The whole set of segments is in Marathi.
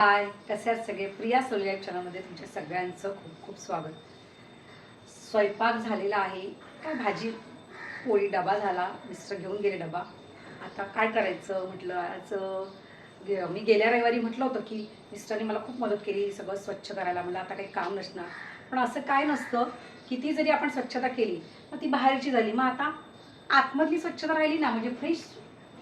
हाय कसे आहेत सगळे? प्रिया सोलिया चॅनलमध्ये तुमच्या सगळ्यांचं खूप खूप स्वागत. स्वयंपाक झालेला आहे. काय भाजी पोळी डबा झाला. मिस्टर घेऊन गेले डबा. आता काय करायचं? म्हटलं आज मी गेल्या रविवारी म्हटलं होतं की मिस्टरने मला खूप मदत केली सगळं स्वच्छ करायला. मला आता काही काम नसणार. पण असं काय नसतं किती जरी आपण स्वच्छता केली मग ती बाहेरची झाली. मग आता आतमधली स्वच्छता राहिली ना? म्हणजे फ्रेश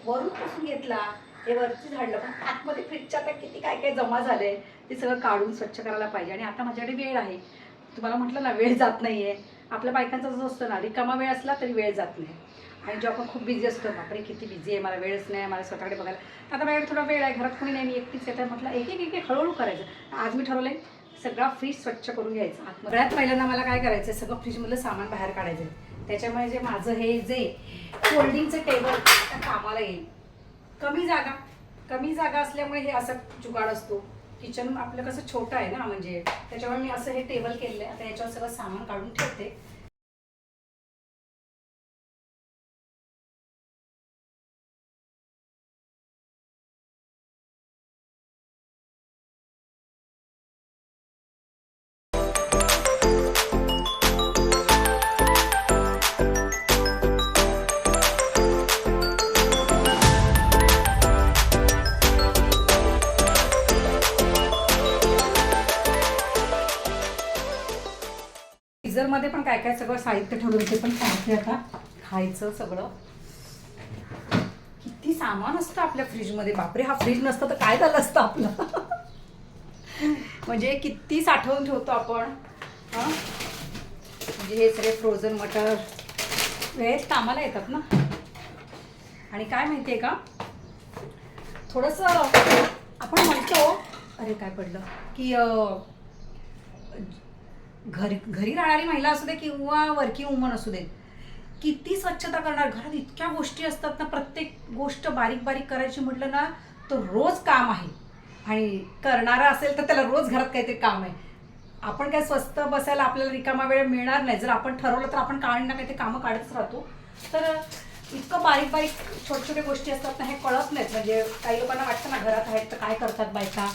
वरून पासून घेतला. हे वरती झाडलं पण आतमध्ये फ्रीजच्या आता किती काय काय जमा झालंय ते सगळं काढून स्वच्छ करायला पाहिजे. आणि आता माझ्याकडे वेळ आहे. तुम्हाला म्हटलं ना वेळ जात नाही आहे आपल्या बायकांचा जसं असतं ना रिकामा वेळ असला तरी वेळ जात नाही. आणि जेव्हा आपण खूप बिझी असतो बापरे किती बिझी आहे मला वेळच नाही मला स्वतःकडे बघायला. आता माझ्याकडे थोडा वेळ आहे घरात कोणी नाही मी एकटीच येते म्हटलं एक एक एक हळूहळू करायचं. आज मी ठरवलंय सगळा फ्रीज स्वच्छ करून घ्यायचा. आत- सगळ्यात पहिल्यांदा मला काय करायचं सगळं फ्रीजमधलं सामान बाहेर काढायचं त्याच्यामुळे जे माझं हे जे फोल्डिंगचं टेबल त्या कामाला येईल. कमी जागा. कमी जागा असल्यामुळे हे असं जुगाड असतो. किचन आपलं कसं छोटं आहे ना म्हणजे त्याच्यामुळे मी असं हे टेबल केलेलं आहे. आता याच्यावर सगळं सामान काढून ठेवते. सगळं साहित्य ठेवलं ते पण सांगते आता. खायचं सगळं. किती सामान असतं आपल्या फ्रीजमध्ये. बापरे हा फ्रीज नसतं तर काय झालं असतं आपलं? म्हणजे किती साठवून ठेवतो आपण? म्हणजे हे सगळे फ्रोझन मटर. वेळेत कामाला येतात ना? आणि काय माहिती आहे का? थोडंसं आपण म्हणतो अरे काय पडलं? की घरी घरी राहणारी महिला असू दे किंवा वर्किंग वुमन असू दे किती स्वच्छता करणार? घरात इतक्या गोष्टी असतात ना प्रत्येक गोष्ट बारीक बारीक करायची म्हटलं ना तर रोज काम आहे. आणि करणारा असेल तर त्याला रोज घरात काहीतरी काम आहे. आपण काय स्वस्त बसायला आपल्याला रिकामा वेळ मिळणार नाही. जर आपण ठरवलं तर आपण काही ना काहीतरी कामं काढतच राहतो. तर इतकं बारीक बारीक छोट्या छोट्या गोष्टी असतात ना हे कळत नाहीत. म्हणजे काही लोकांना वाटतं ना घरात आहेत तर काय करतात बायका?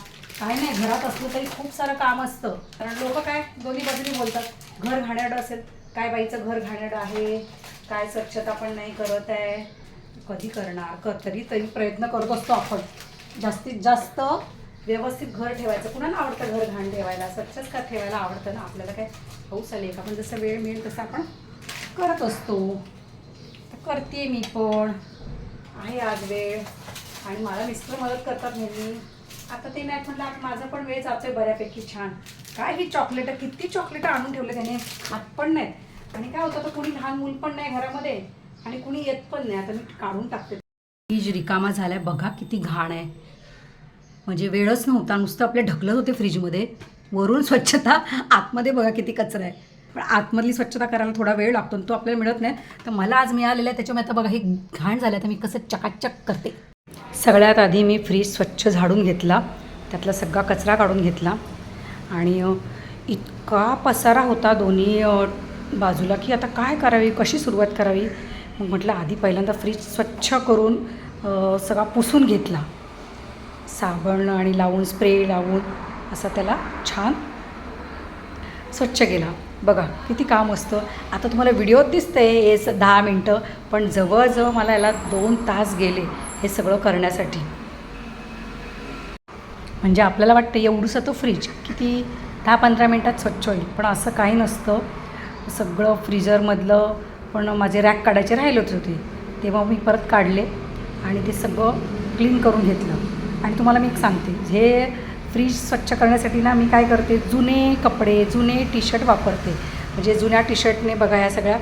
काय नाही घरात असलं तरी खूप सारं काम असतं. कारण लोक काय दोन्ही बाजूनी बोलतात. घर घाण्याडं असेल काय बाईचं घर घाण्याडं आहे काय स्वच्छता पण नाही करत आहे. कधी करणार? क तरी तरी प्रयत्न करत असतो आपण. जास्तीत जास्त व्यवस्थित घर ठेवायचं. कुणाला आवडतं घर घाण ठेवायला? स्वच्छच का ठेवायला आवडतं ना? आपल्याला काय हौस आली का? पण जसं वेळ मिळेल तसं आपण करत असतो. तर करते मी पण. आहे आज वेळ. आणि मला मिस्टर मदत करतात नेहमी. आता ते नाही म्हटलं आता माझा पण वेळ जातोय बऱ्यापैकी छान. काय ही चॉकलेटं किती चॉकलेटं आणून ठेवले त्याने? आत पण नाहीत आणि काय होतं तर कुणी लहान मूल पण नाही घरामध्ये आणि कुणी येत पण नाही. आता मी काढून टाकते. फ्रीज रिकामा झालाय बघा किती घाण आहे. म्हणजे वेळच नव्हता नुसतं आपले ढकलत होते फ्रीजमध्ये वरून स्वच्छता आतमध्ये बघा किती कचरा आहे. पण आतमधली स्वच्छता करायला थोडा वेळ लागतो आणि तो आपल्याला मिळत नाही. तर मला आज मिळालेलं आहे त्याच्यामुळे आता बघा हे घाण झालं तर मी कसं चकाचक करते. सगळ्यात आधी मी फ्रीज स्वच्छ झाडून घेतला. त्यातला सगळा कचरा काढून घेतला. आणि इतका पसारा होता दोन्ही बाजूला की आता काय करावी कशी सुरुवात करावी? मग म्हटलं आधी पहिल्यांदा फ्रीज स्वच्छ करून सगळा पुसून घेतला. साबण आणि लावून स्प्रे लावून असा त्याला छान स्वच्छ केला. बघा किती काम असतं. आता तुम्हाला व्हिडिओत दिसतंय हे स दहा मिनटं पण जवळजवळ मला याला दोन तास गेले. हे सगळं करण्यासाठी. म्हणजे आपल्याला वाटतं एवढंसं तो फ्रीज किती दहा पंधरा मिनटात स्वच्छ होईल. पण असं काही नसतं. सगळं फ्रीजरमधलं पण माझे रॅक काढायचे राहिलेच होते. तेव्हा मी परत काढले आणि ते सगळं क्लीन करून घेतलं. आणि तुम्हाला मी एक सांगते. हे फ्रीज स्वच्छ करण्यासाठी ना मी काय करते? जुने कपडे जुने टी शर्ट वापरते. म्हणजे जुन्या टी शर्टने बघा ह्या सगळ्या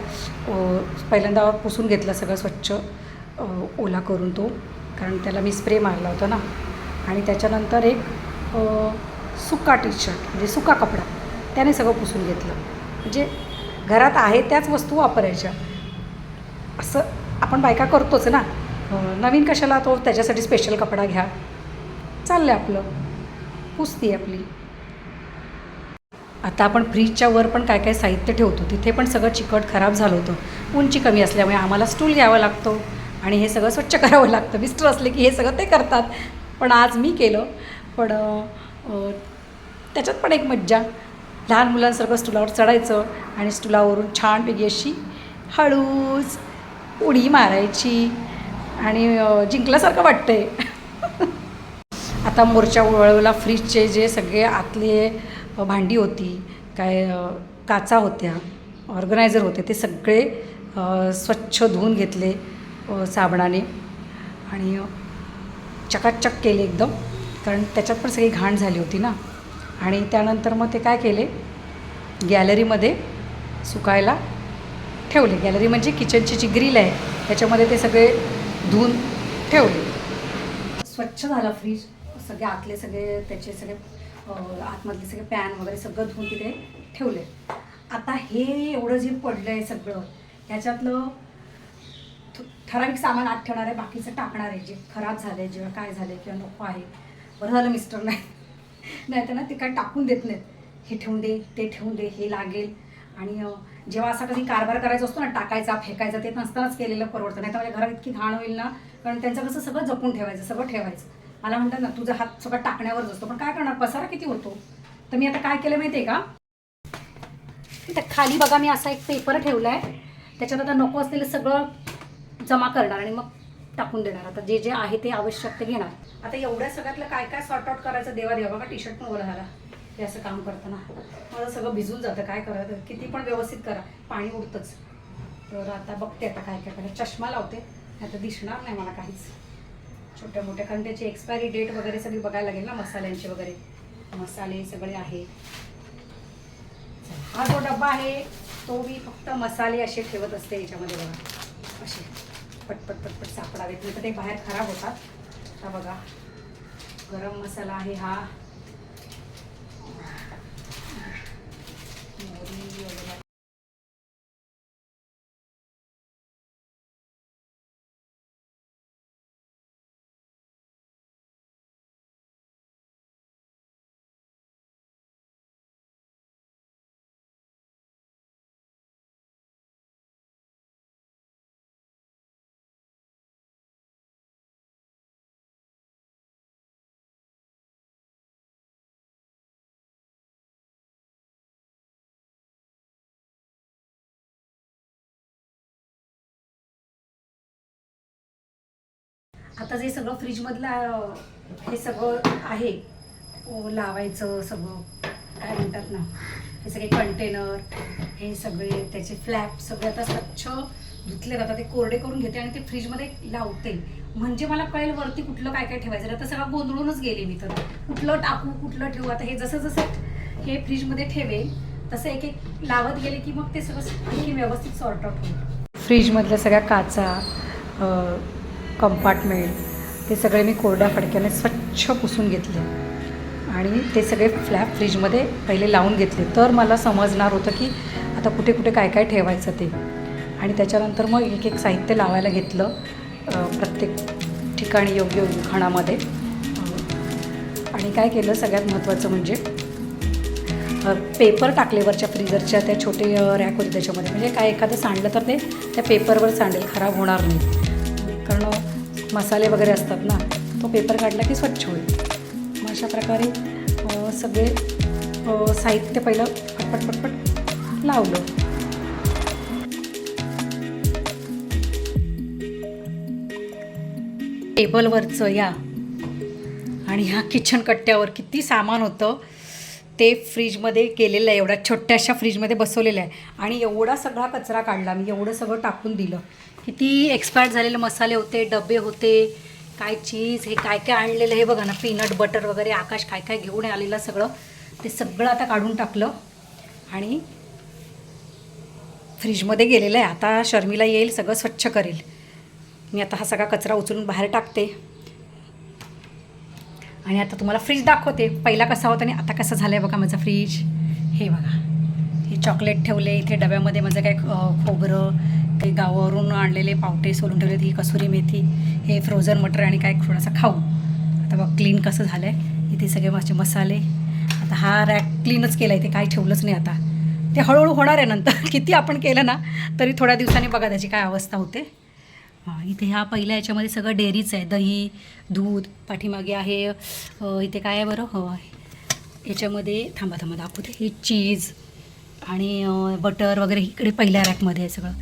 पहिल्यांदा पुसून घेतलं सगळं स्वच्छ. ओला करून तो कारण त्याला मी स्प्रे मारला होता ना. आणि त्याच्यानंतर एक सुका टी शर्ट म्हणजे सुका कपडा त्याने सगळं पुसून घेतलं. म्हणजे घरात आहे त्याच वस्तू वापरायच्या. असं आपण बायका करतोच ना. नवीन कशाला तो त्याच्यासाठी स्पेशल कपडा घ्या. चाललं आहे आपलं. पुसती आपली. आता आपण फ्रीजच्या वर पण काय काय साहित्य ठेवतो तिथे पण सगळं चिकट खराब झालं होतं. उंची कमी असल्यामुळे आम्हाला स्टूल घ्यावा लागतो. आणि हे सगळं स्वच्छ करावं लागतं. मिस्टर असले की हे सगळं ते करतात. पण आज मी केलं. पण त्याच्यात पण एक मज्जा. लहान मुलांसारखं स्टुलावर चढायचं आणि स्टुलावरून छानपैकी अशी हळूच उडी मारायची आणि जिंकल्यासारखं वाटतंय. आता मोर्चा वळवला. फ्रीजचे जे सगळे आतले भांडी होती काय काचा होत्या ऑर्गनायझर होते ते सगळे स्वच्छ धुवून घेतले. साबणाने आणि चकाचक केले एकदम कारण त्याच्यात पण सगळी घाण झाली होती ना. आणि त्यानंतर मग ते काय केले? गॅलरीमध्ये सुकायला ठेवले. गॅलरी म्हणजे किचनची जी ग्रिल आहे त्याच्यामध्ये ते सगळे धुवून ठेवले. स्वच्छ झाला फ्रीज. सगळे आतले सगळे त्याचे सगळे आतमधले सगळे पॅन वगैरे सगळं धुवून तिथे ठेवले. आता हे एवढं जे पडलं आहे सगळं ह्याच्यातलं ठराविक सामान आत ठेवणार आहे बाकीचं टाकणार आहे जे खराब झालं आहे जेव्हा काय झालं किंवा नको आहे. बरं झालं मिस्टर नाही. नाही तर ना ते काय टाकून देत नाहीत. हे ठेवून दे ते ठेवून दे हे लागेल. आणि जेव्हा असा कधी कारभार करायचा असतो ना टाकायचा फेकायचा ते नसतानाच केलेलं परवडतं. नाही तर माझ्या घरात इतकी घाण होईल ना कारण त्यांचं कसं सगळं जपून ठेवायचं सगळं ठेवायचं. मला म्हणतात ना तुझा हात सगळं टाकण्यावरच असतो. पण काय करणार? पसारा किती होतो? तर मी आता काय केलं माहिती आहे का खाली बघा मी असा एक पेपर ठेवला आहे त्याच्यात आता नको असलेलं सगळं जमा करणार आणि मग टाकून देणार. आता जे जे आहे ते आवश्यक ते घेणार. आता एवढ्या सगळ्यातलं काय काय सॉर्ट आउट करायचं देवा देवा बघा टी शर्ट पण वर झाला. हे असं काम करताना. माझं सगळं भिजून जातं काय करायचं किती पण व्यवस्थित करा. पाणी उडतंच तर आता बघते आता काय काय करायचं. चष्मा लावते. आता दिसणार नाही मला काहीच. छोट्या मोठ्या कारण त्याची एक्सपायरी डेट वगैरे सगळी बघायला लागेल ना मसाल्यांची वगैरे. मसाले सगळे आहे. हा जो डब्बा आहे तो मी फक्त मसाले असे ठेवत असते याच्यामध्ये बघा. पटपट पटपट सापडावेत नाही तर ते बाहेर खराब होतात. आता बघा गरम मसाला आहे हा. आता जे सगळं फ्रीजमधलं हे सगळं आहे लावायचं सगळं काय म्हणतात ना हे सगळे कंटेनर हे सगळे त्याचे फ्लॅप सगळे आता स्वच्छ धुतले जातात ते कोरडे करून घेते आणि ते फ्रीजमध्ये लावते. म्हणजे मला कळेल वरती कुठलं काय काय ठेवायचं. आता सगळं गोंधळूनच गेले मी तर. कुठलं टाकू कुठलं ठेवू? आता हे जसं जसं हे फ्रीजमध्ये ठेवेल तसं एक एक लावत गेले की मग ते सगळं आणखी व्यवस्थित सॉर्ट आउट होईल. फ्रीजमधल्या सगळ्या काचा कंपार्टमेंट ते सगळे मी कोरड्या फडक्याने स्वच्छ पुसून घेतले. आणि ते सगळे फ्लॅप फ्रीजमध्ये पहिले लावून घेतले. तर मला समजणार होतं की आता कुठे कुठे काय काय ठेवायचं ते. आणि त्याच्यानंतर मग एक एक साहित्य लावायला घेतलं प्रत्येक ठिकाणी योग्य खणामध्ये. आणि काय केलं सगळ्यात महत्त्वाचं म्हणजे पेपर टाकले वरच्या फ्रीजरच्या त्या छोटे रॅक होते त्याच्यामध्ये. म्हणजे काय एखादं सांडलं तर ते त्या पेपरवर सांडेल. खराब होणार नाही. कारण मसाले वगैरे असतात ना तो पेपर काढला की स्वच्छ होईल. मग अशा प्रकारे सगळे साहित्य पहिलं पटपट पटपट लावलं. टेबलवरचं या. आणि ह्या किचन कट्ट्यावर किती सामान होतं ते फ्रीजमध्ये केलेलं आहे एवढ्या छोट्याशा फ्रीजमध्ये बसवलेलं आहे. आणि एवढा सगळा कचरा काढला मी एवढं सगळं टाकून दिलं. किती एक्सपायर्ड झालेले मसाले होते डबे होते काय चीज हे काय काय आणलेलं हे बघा ना पीनट बटर वगैरे आकाश काय काय घेऊन आलेलं सगळं ते सगळं आता काढून टाकलं. आणि फ्रीजमध्ये गेलेलं आहे. आता शर्मीला येईल सगळं स्वच्छ करेल. मी आता हा सगळा कचरा उचलून बाहेर टाकते. आणि आता तुम्हाला फ्रीज दाखवते. पहिला कसा होता आणि आता कसं झालं आहे बघा माझा फ्रीज हे बघा. हे चॉकलेट ठेवले इथे डब्यामध्ये माझं काय खोबरं काही गावावरून आणलेले पावटे सोलून ठेवले ही कसुरी मेथी हे फ्रोझन मटर आणि काय थोडासा खाऊ. आता बघ क्लीन कसं झालं आहे इथे सगळे माझे मसाले. आता हा रॅक क्लीनच केला आहे ते काही ठेवलंच नाही आता. ते हळूहळू होणार आहे नंतर. किती आपण केलं ना तरी थोड्या दिवसांनी बघा त्याची काय अवस्था होते. हां इथे ह्या पहिल्या याच्यामध्ये सगळं डेअरीच आहे. दही दूध पाठीमागे आहे इथे काय आहे बरं? हो याच्यामध्ये थांबा थांबा दाखवते. हे चीज आणि बटर वगैरे इकडे पहिल्या रॅकमध्ये आहे सगळं.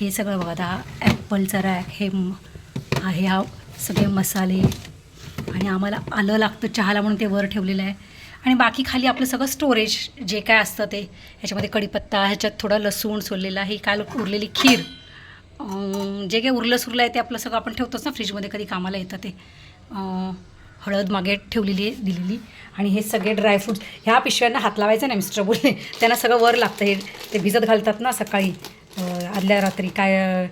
हे सगळं बघा आता ॲपलचा रॅक हे आहे हा सगळे मसाले. आणि आम्हाला आलं लागतं चहाला म्हणून ते वर ठेवलेलं आहे. आणि बाकी खाली आपलं सगळं स्टोरेज जे काय असतं ते ह्याच्यामध्ये कढीपत्ता ह्याच्यात थोडा लसूण सोललेला हे काल उरलेली खीर. जे काही उरलं सुरलं आहे ते आपलं सगळं आपण ठेवतोच ना फ्रीजमध्ये कधी कामाला येतं ते. हळद मागे ठेवलेली आहे दिलेली. आणि हे सगळे ड्रायफ्रूट्स ह्या पिशव्यांना हात लावायचं नाही मिस्टर बोलले. त्यांना सगळं वर लागतं हे ते भिजत घालतात ना सकाळी. आदल्या रात्री काय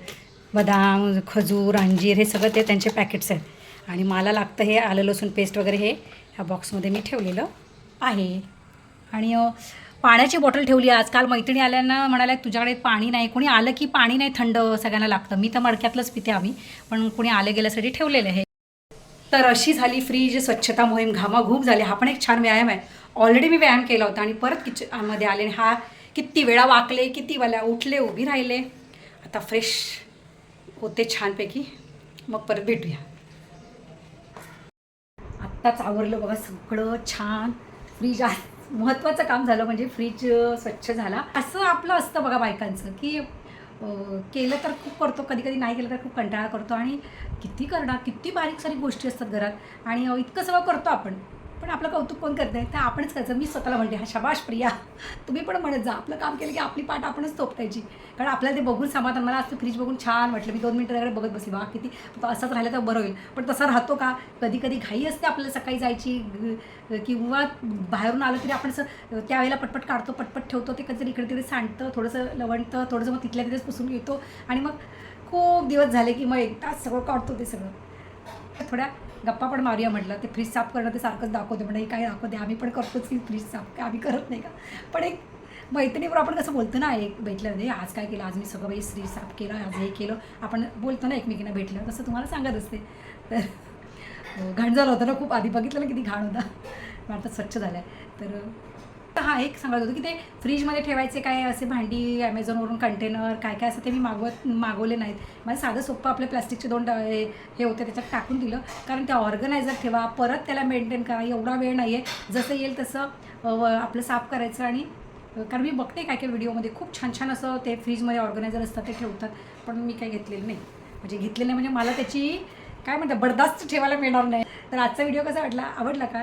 बदाम खजूर अंजीर हे सगळं ते त्यांचे पॅकेट्स आहेत. आणि मला लागतं हे आलं लसूण पेस्ट वगैरे हे ह्या बॉक्समध्ये मी ठेवलेलं आहे. आणि पाण्याची बॉटल ठेवली आजकाल मैत्रिणी आल्यानं म्हणाल्या तुझ्याकडे पाणी नाही. कोणी आलं की पाणी नाही थंड सगळ्यांना लागतं. मी तर मडक्यातलंच पिते आम्ही पण कोणी आले गेल्यासाठी ठेवलेलं आहे. तर अशी झाली फ्रीज स्वच्छता मोहीम घामाघूम झाली. हा पण एक छान व्यायाम आहे. ऑलरेडी मी व्यायाम केला होता आणि परत किचनमध्ये आले आणि हा किती वेळा वाकले किती वेळा उठले उभी राहिले. आता फ्रेश होते छानपैकी. मग परत भेटूया. आत्ताच आवरलं बघा सगळं छान. फ्रीज आहे. महत्त्वाचं काम झालं म्हणजे फ्रीज स्वच्छ झाला. असं आपलं असतं बघा बायकांचं की केलं तर खूप करतो कधी कधी नाही केलं तर खूप कंटाळा करतो. आणि किती करणार किती बारीक सारीक गोष्टी असतात घरात. आणि इतकं सगळं करतो आपण. पण आपलं कौतुक कोण करत नाही? तर आपणच करायचं. मी स्वतःला म्हणते हा शबाश प्रिया. तुम्ही पण म्हणत जा. आपलं काम केलं की आपली पाठ आपणच तोपटायची कारण आपल्याला ते बघून समाधान मला आज फ्रीज बघून छान वाटलं. मी दोन मिनटं त्याकडे बघत बसली. वा किती तो असाच राहिला तर बरं होईल. पण तसा राहतो का? कधी कधी घाई असते आपल्याला सकाळी जायची. किंवा बाहेरून आलं तरी आपण असं त्यावेळेला पटपट काढतो पटपट ठेवतो. ते कधीतरी इकडे तिकडे सांडतं थोडंसं लवणतं थोडंसं मग तिथल्या तिथेच पुसून येतो आणि मग खूप दिवस झाले की मग एक तास सगळं काढतो ते सगळं. थोड्या गप्पा पण मारूया म्हटलं. ते फ्रीज साफ करणं ते सारखंच दाखवते म्हणजे काय दाखवते. आम्ही पण करतोच की फ्रीज साफ. काय आम्ही करत नाही का? पण एक मैत्रिणीवर आपण कसं बोलतो ना एक भेटल्यामध्ये म्हणजे, आज काय केलं? आज मी सगळं बाई फ्रीज साफ केलं आज हे केलं. आपण बोलतो ना एकमेकींना भेटलं. तसं तुम्हाला सांगत असते. तर हो, घाण झालं होतं ना खूप. आधी बघितलं ना किती घाण होता. पण आता स्वच्छ झालं आहे तर तर हा एक सांगत होतं की ते फ्रीजमध्ये ठेवायचे काय असे भांडी ॲमेझॉनवरून कंटेनर काय काय असं ते मी मागवत मागवले नाहीत. मला साधं सोपं आपले प्लास्टिकचे दोन हे हे होते त्याच्यात टाकून दिलं. कारण ते ऑर्गनायझर ठेवा परत त्याला मेंटेन करा एवढा वेळ नाही आहे जसं येईल तसं आपलं साफ करायचं आणि कारण मी बघते काय काय व्हिडिओमध्ये खूप छान छान असं ते फ्रीजमध्ये ऑर्गनायझर असतात ते ठेवतात. पण मी काय घेतलेलं नाही. म्हणजे घेतलेलं नाही म्हणजे मला त्याची काय म्हणतात बडदास्त ठेवायला मिळणार नाही. तर आजचा व्हिडिओ कसा वाटला? आवडला का?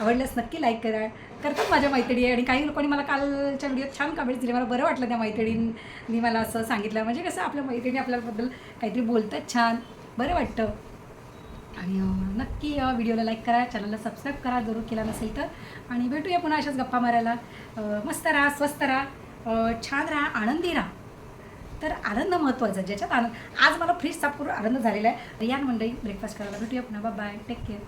आवडल्यास नक्की लाईक करा. करतात माझ्या मैत्रिणी आणि काही लोकांनी मला कालच्या व्हिडिओत छान कमेंट्स दिले. मला बरं वाटलं त्या मैत्रिणींनी मला असं सांगितलं. म्हणजे कसं आपल्या मैत्रिणी आपल्याबद्दल काहीतरी बोलतात छान. बरं वाटतं. आणि नक्की या व्हिडिओला लाईक करा चॅनलला सबस्क्राईब करा जरूर केला नसेल तर. आणि भेटूया पुन्हा अशाच गप्पा मारायला. मस्त राहा स्वस्त राहा छान राहा आनंदी राहा. तर आनंद महत्त्वाचा ज्याच्यात आनंद आज मला फ्रीज साफ करून आनंद झालेला आहे. या मंडळी ब्रेकफास्ट करायला भेटूया पुन्हा. Bye take care